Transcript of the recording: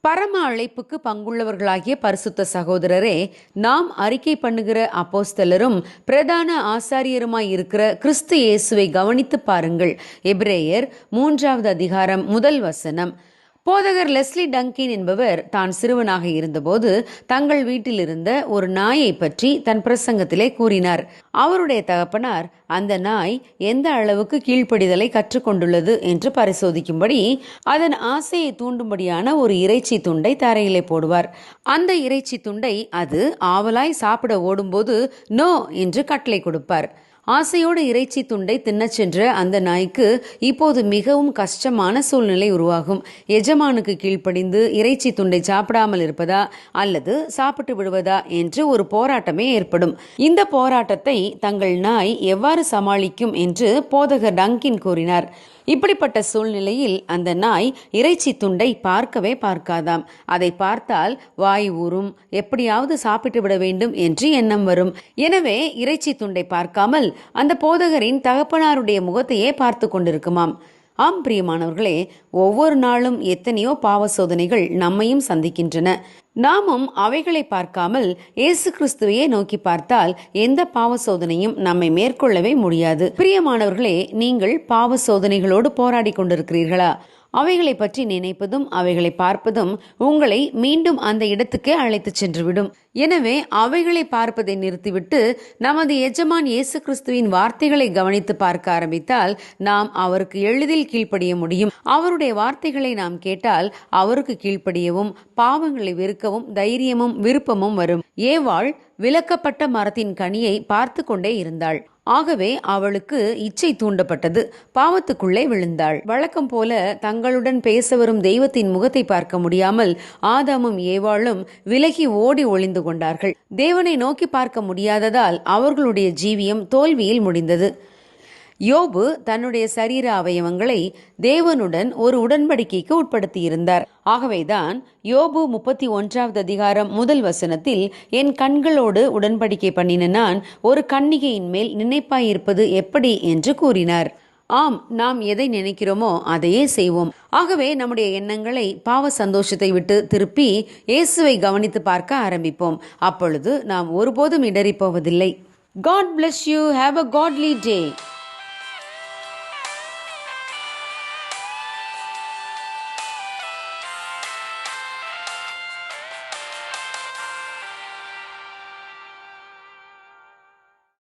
பரம அழைப்புக்கு பங்குள்ளவர்களாகிய பரிசுத்த சகோதரரே நாம் அறிக்கை பண்ணுகிற அப்போஸ்தலரும் பிரதான ஆசாரியருமாய் இருக்கிற கிறிஸ்து இயேசுவை கவனித்து பாருங்கள். எபிரேயர் மூன்றாவது அதிகாரம் முதல் வசனம். போதகர் லெஸ்லி டங்கின் என்பவர் தான் சிறுவனாக இருந்தபோது தங்கள் வீட்டில் இருந்த ஒரு நாயை பற்றி தன் பிரசங்கத்திலே கூறினார். அவருடைய தகப்பனார் அந்த நாய் எந்த அளவுக்கு கீழ்ப்படிதலை கற்றுக்கொண்டுள்ளது என்று பரிசோதிக்கும்படி அதன் ஆசையை தூண்டும்படியான ஒரு இறைச்சி துண்டை தரையிலே போடுவார். அந்த இறைச்சி துண்டை அது ஆவலாய் சாப்பிட ஓடும்போது நோ என்று கட்டளை கொடுப்பார். ஆசையோடு இறைச்சி துண்டை தின்னச் சென்ற அந்த நாய்க்கு இப்போது மிகவும் கஷ்டமான சூழ்நிலை உருவாகும். எஜமானுக்கு கீழ்ப்படிந்து இறைச்சி துண்டை சாப்பிடாமல் இருப்பதா அல்லது சாப்பிட்டு விடுவதா என்று ஒரு போராட்டமே ஏற்படும். இந்த போராட்டத்தை தங்கள் நாய் எவ்வாறு சமாளிக்கும் என்று போதகர் டங்கின் கூறினார். இப்படிப்பட்ட சூழ்நிலையில் அந்த நாய் இறைச்சி துண்டை பார்க்கவே பார்க்காதாம். அதை பார்த்தால் வாய் ஊறும். எப்படியாவது சாப்பிட்டு விட வேண்டும் என்று எண்ணம் வரும். எனவே இறைச்சி துண்டை பார்க்காமல் அந்த போதகரின் தகப்பனாருடைய முகத்தையே பார்த்து கொண்டிருக்குமாம். ஆம் பிரியமானவர்களே ஒவ்வொரு நாளும் எத்தனையோ பாவ சோதனைகள் நம்மையும் சந்திக்கின்றன. நாமும் அவைகளை பார்க்காமல் இயேசு கிறிஸ்துவையே நோக்கி பார்த்தால் எந்த பாவ சோதனையும் நம்மை மேற்கொள்ளவே முடியாது. பிரியமானவர்களே நீங்கள் பாவ சோதனைகளோடு போராடி கொண்டிருக்கிறீர்களா? அவைகளை பற்றி நினைப்பதும் அவைகளை பார்ப்பதும் உங்களை மீண்டும் அந்த இடத்துக்கே அழைத்துச் சென்றுவிடும். எனவே அவைகளை பார்ப்பதை நிறுத்திவிட்டு நமது எஜமான் இயேசு கிறிஸ்துவின் வார்த்தைகளை கவனித்து பார்க்க ஆரம்பித்தால் நாம் அவருக்கு எளிதில் கீழ்ப்படிய முடியும். அவருடைய வார்த்தைகளை நாம் கேட்டால் அவருக்கு கீழ்ப்படியவும் பாவங்களை வெறுக்க வெறுக்கவும் தைரியமும் விருப்பமும் வரும். ஏவாள் விலக்கப்பட்ட மரத்தின் கனியை பார்த்து கொண்டே இருந்தாள். ஆகவே அவளுக்கு இச்சை தூண்டப்பட்டது. பாவத்துக்குள்ளே விழுந்தாள். வழக்கம் போல தங்களுடன் பேச வரும் தெய்வத்தின் முகத்தை பார்க்க முடியாமல் ஆதாமும் ஏவாளும் விலகி ஓடி ஒளிந்து கொண்டார்கள். தேவனை நோக்கி பார்க்க முடியாததால் அவர்களுடைய ஜீவியம் தோல்வியில் முடிந்தது. யோபு தன்னுடைய சரீர அவயவங்களை தேவனுடன் ஒரு உடன்படிக்கைக்கு உட்படுத்தியிருந்தார். ஆகவேதான் யோபு முப்பத்தி ஒன்றாவது அதிகாரம் முதல் வசனத்தில் என் கண்களோடு உடன்படிக்கை பண்ணின நான் ஒரு கன்னிகையின் மேல் நினைப்பாயிருப்பது எப்படி? என்று கூறினார். ஆம் நாம் எதை நினைக்கிறோமோ அதையே செய்வோம். ஆகவே நம்முடைய எண்ணங்களை பாவ சந்தோஷத்தை விட்டு திருப்பி இயேசுவை கவனித்து பார்க்க ஆரம்பிப்போம். அப்பொழுது நாம் ஒருபோதும் இடறிப் போவதில்லை God bless you have a godly day